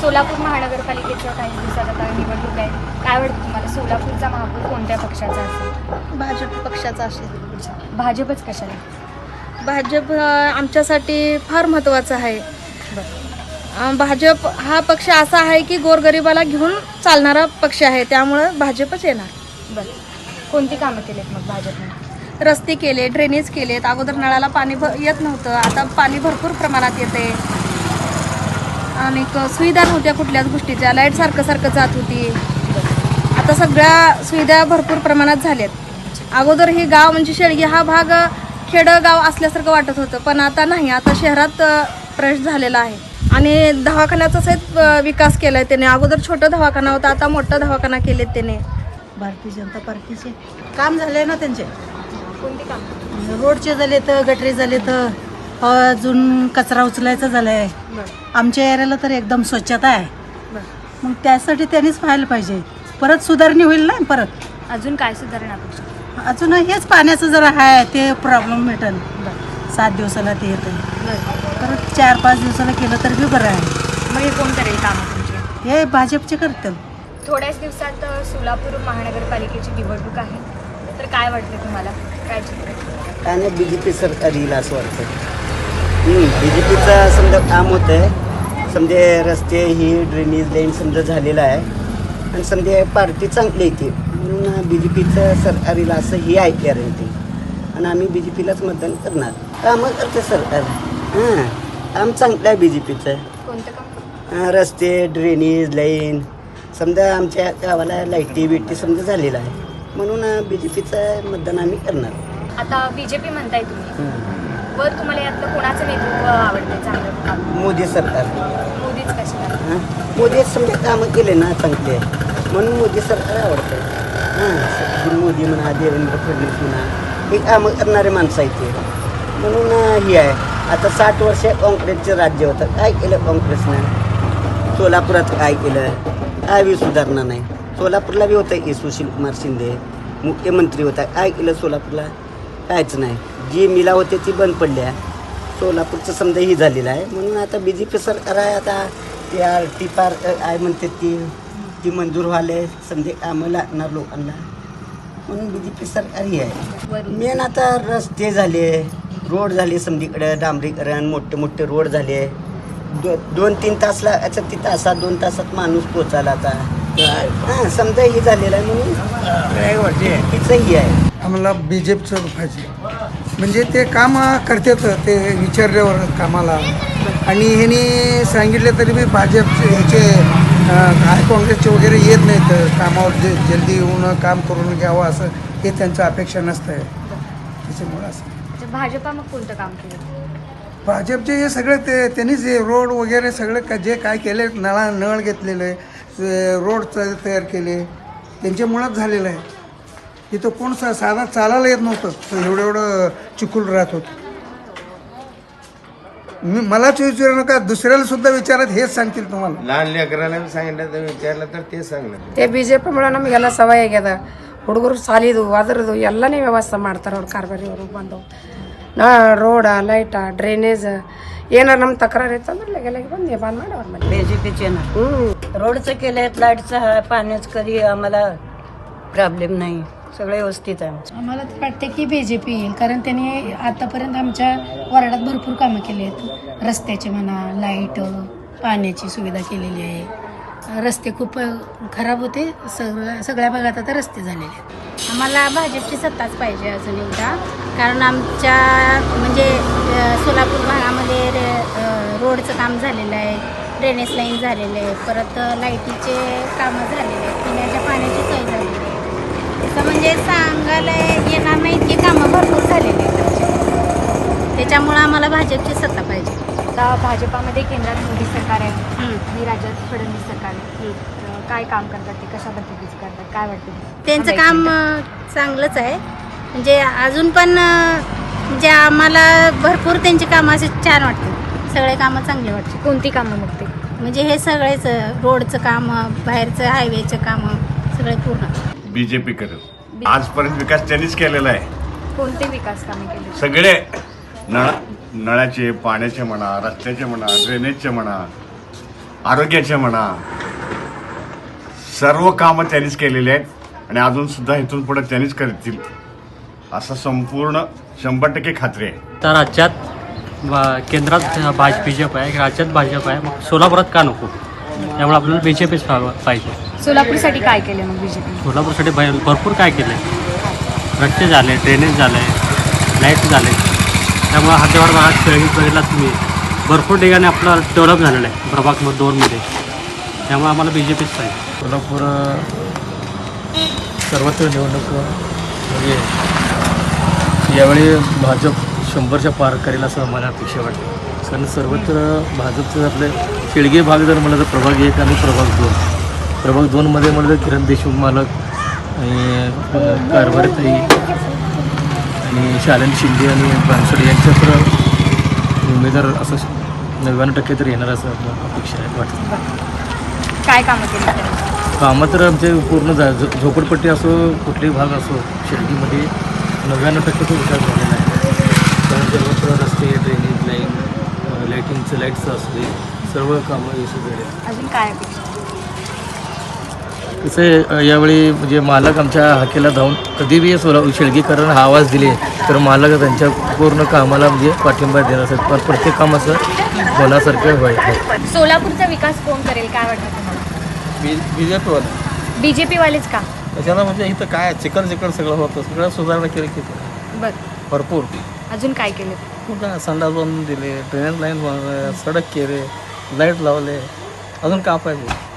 सोलापूर महानगरपालिकेचं काही दिवसात आता निवडणूक आहे. काय वाटतं तुम्हाला? सोलापूरचा महापौर कोणत्या पक्षाचा असेल? भाजप पक्षाचा असेल. भाजपच कशाला? भाजप अ, आमच्यासाठी फार महत्त्वाचा आहे. अ, भाजप हा पक्ष असा आहे की गोरगरिबाला घेऊन चालणारा पक्ष आहे. त्यामुळं भाजपच येणार. बरं. कोणती कामं केलीत मग भाजपने? रस्ते केले ड्रेनेज केलेत. अगोदर नळाला पाणी भ येत नव्हतं. आता पाणी भरपूर प्रमाणात येते आणि सुविधा नव्हत्या कुठल्याच गोष्टीच्या. लाइट सारखं सारखं जात होती. आता सगळ्या सुविधा भरपूर प्रमाणात झाल्यात. अगोदर हे गाव म्हणजे शेळगी हा भाग अ, खेडगाव असल्यासारखं वाटत होतं पण आता नाही. आता शहरात प्रवेश झालेला आहे. आणि दवाखान्याचा सहित विकास केला आहे त्याने. अगोदर छोटा दवाखाना होता आता मोठा दवाखाना केलेत त्याने. भारतीय जनता पार्टीचे. काम झाले ना त्यांचे? कोणती कामं? रोडचे झाले तर गटरी झाले तर अजून कचरा उचलायचा झालाय. बरं. आमच्या एरियाला तर एकदम स्वच्छता आहे. बरं. मग त्यासाठी त्यांनीच पाहायला पाहिजे. परत सुधारणी होईल ना परत? अजून काय सुधारणा अजून हेच पाण्याचं जरा आहे ते प्रॉब्लेम भेटल बरं. सात दिवसाला ते येतं परत चार पाच दिवसाला केलं तर बी बरं आहे. मग हे कोण करेल कामं तुमची? हे भाजपचे करतील. थोड्याच दिवसात सोलापूर महानगरपालिकेची निवडणूक आहे. तर काय वाटतं तुम्हाला? काय चित्र? आहे? आणि बी जे पी सरकार येईल असं वाटतं. बी जे पीचं समजा काम होतं आहे समजे रस्ते ही ड्रेनेज लाईन समजा झालेलं आहे. आणि समजे पार्टी चांगली येते म्हणून बी जे पीचं सरकार येईल असं ही आहे गॅरंटी आणि आम्ही बी जे पीलाच मतदान करणार. कामं करते सरकार. हां काम चांगलं आहे बी जे पीचं रस्ते ड्रेनेज लाईन समजा आमच्या गावाला लाईटी बिटी समजा झालेलं आहे. म्हणून बी जे पीचं मतदान आम्ही करणार. आता बीजेपी म्हणताय तुम्ही. व तुम्हाला यातलं कोणाचं नेतृत्व आवडतं चांगलं? काम मोदी सरकार. मोदीच कशाला? हां? मोदी समजा कामं केले ना चांगले म्हणून मोदी सरकार आवडतं हां मोदी म्हणा देवेंद्र फडणवीस म्हणा हे कामं करणारे माणसं आहेत ते. म्हणून अं, ही आहे. आता साठ वर्ष काँग्रेसचं राज्य होतं काय केलं काँग्रेसनं? सोलापुरात काय केलं? काय बी सुधारणा नाही. सोलापूरला बी होतं की सुशील कुमार शिंदे मुख्यमंत्री होता. काय केलं सोलापूरला? कायच नाही. जी मिला होते ती बंद पडल्या सोलापूरचं समजा ही झालेलं आहे. म्हणून आता बी जे पी सरकार आहे आता. ते आर टी पार्क आहे म्हणते ती? ती मंजूर व्हायला. समजे कामं लागणार लोकांना. म्हणून बी जे पी सरकार ही आहे. मेन आता रस्ते झाले. रोड झाले समजीकडे. डांबरीकरण मोठे मोठे रोड झाले. दो दोन तीन तास लागायचं ती तासात दोन तासात माणूस पोचायला आता. हां समजा हे झालेलं आहे म्हणून. तिचं ही आहे. आम्हाला बी जे पीचं पाहिजे. म्हणजे ते काम करतात ते विचारल्यावर कामाला. आणि ह्यांनी सांगितले तरी बी भाजपचे ह्याचे काय काँग्रेसचे वगैरे येत नाहीत. कामावर जे जल्दी येऊन काम करून घ्यावं असं हे त्यांचं अपेक्षा नसतं आहे त्याच्यामुळं असं. म्हणजे भाजपा मग कोणतं काम केलं? भाजपचे हे सगळे ते त्यांनीच हे रोड वगैरे सगळे का जे काय केले नळा नळ घेतलेले रोड त- तयार केले त्यांच्यामुळंच झालेलं आहे. इथं कोण सा साधा चालायला येत नव्हतं तर एवढं एवढं चिखूल राहत होतं मी मलाच विचारू नका दुसऱ्याला सुद्धा विचारत हेच सांगतील तुम्हाला लहान लेकराला बी सांगितलं तर विचारलं तर ते सांगणार ते ಬಿ ಜೆ ಪಿ ಮೇಡ ನಮಗೆಲ್ಲ ಸವಾಯಿ ಆಗ್ಯದ ಹುಡುಗರು ಸಾಲಿದು ಅದರದು ಎಲ್ಲನೇ ವ್ಯವಸ್ಥೆ ಮಾಡ್ತಾರೆ ಅವ್ರು ಕಾರ್ಬಾರಿಯವರು ಬಂದು ನಾ ರೋಡ ಲೈಟ ಡ್ರೈನೇಜ್ ಏನಾರ ನಮ್ಮ ತಕರಾರು ಇತ್ತಂದ್ರೆ ಲಗೆ ಲಗೆ ಬಂದು ಬಂದ್ ಮಾಡಿ ಅವ್ರ ಮನೆ बीजेपीचे ना रोडचं केलंय लाईटचं आहे पाण्याचं कधी आम्हाला प्रॉब्लेम नाही सगळं व्यवस्थित आहे आम्हाला तर वाटते की बी जे पी येईल कारण त्यांनी आतापर्यंत आमच्या वार्डात भरपूर कामं केली आहेत. रस्त्याचे म्हणा लाइट पाण्याची सुविधा केलेली आहे. रस्ते खूप खराब होते सगळ्या सगळ्या भागात आता रस्ते झालेले आहेत. आम्हाला भाजपची सत्ताच पाहिजे अजून एकदा कारण आमच्या म्हणजे सोलापूर भागामध्ये रे- रोडचं काम झालेलं आहे ड्रेनेज लाईन झालेलं आहे परत लाईटीचे कामं झालेले आहेत पिण्याच्या पाण्याची सोय झालेली आहे. तसं म्हणजे सांगायला येणार नाही इतकी कामं भरपूर झालेली आहेत. त्याच्यामुळं आम्हाला भाजपची सत्ता पाहिजे. आता भाजपामध्ये केंद्रात मोदी सरकार आहे. आणि राज्यात फडणवीस सरकार आहे. तर काय काम करतात ते कशा पद्धतीचं करतात काय वाटतं त्यांचं काम चांगलंच आहे. म्हणजे अजून पण म्हणजे आम्हाला भरपूर त्यांची कामं असे छान वाटतात. सगळे कामं चांगले वाटतात. कोणती कामं मग ते? म्हणजे हे सगळेच रोडचं कामं बाहेरचं हायवेचं कामं सगळे पूर्ण. बीजेपी करेल आजपर्यंत विकास त्यांनीच केलेला आहे. कोणते विकास कामे केले? सगळे नळ नळाचे पाण्याचे म्हणा रस्त्याचे म्हणा ड्रेनेजचे म्हणा आरोग्याचे म्हणा सर्व कामं त्यांनीच केलेली आहेत आणि अजून सुद्धा इथून पुढे त्यांनीच करतील असं संपूर्ण शंभर टक्के खात्री आहे. तर राज्यात बा- केंद्रात भाज बी जे पी आहे राज्यात भाजप आहे. मग सोलापुरात का नको? त्यामुळे आपल्याला बी जे पीच पाहिजे. सोलापूरसाठी काय केलं मग बीजेपी सोलापूरसाठी भय भरपूर काय केलं आहे रस्ते झाले ड्रेनेज झालं आहे लाइट झाले. त्यामुळे हातेवाड भागात खेळी बघितला तुम्ही. भरपूर ठिकाणी आपला डेव्हलप झालेलं आहे प्रभाग मग दोनमध्ये. त्यामुळे आम्हाला बी जे पीच पाहिजे. सोलापूर सर्वत्र निवडणूक म्हणजे यावेळी भाजप शंभरच्या पार करेल असं मला अपेक्षा वाटते. कारण सर्वत्र भाजपचं आपले शेळगे भाग जर म्हणलं तर प्रभाग एक आणि प्रभाग दोन. प्रभाग दोनमध्ये म्हणलं तर किरण देशमुख मालक आणि कारभारताई आणि शालन शिंदे आणि बनसोडे यांच्या तर उमेदवार असं नव्याण्णव टक्के तर येणार असं अपेक्षा आहे वाटतं. काय कामं केली कामं तर आमचे पूर्ण झा झो- झोपडपट्टी असो कुठलेही भाग असो शिर्डीमध्ये नव्याण्णव टक्के तो विकास झालेला आहे. कारण सर्वत्र रस्ते ड्रेनेज लाईन लाईटिंगचं लाईटचं असू दे सर्व कामं यशस्वी झाले. अजून काय अपेक्षा? अ, यावेळी म्हणजे मालक आमच्या हाकेला धावून कधी बी सोला शेळगीकरण हा आवाज दिले तर मालक त्यांच्या पूर्ण कामाला म्हणजे पाठिंबा देणार असतात. पण प्रत्येक काम असं होण्यासारखं व्हायचं सोलापूरचा विकास कोण करेल? काय वाटतं बी बी जे पीवाला बीजेपी वालेच का? त्याच्यानं म्हणजे इथं काय चिकन चिकन सगळं होतं. सगळं सुधारणा केली की बर. भरपूर. अजून काय केलं? मग काय संडास बांधून दिले ड्रेनेज लाईन सडक केले लाइट लावले. अजून का पाहिजे?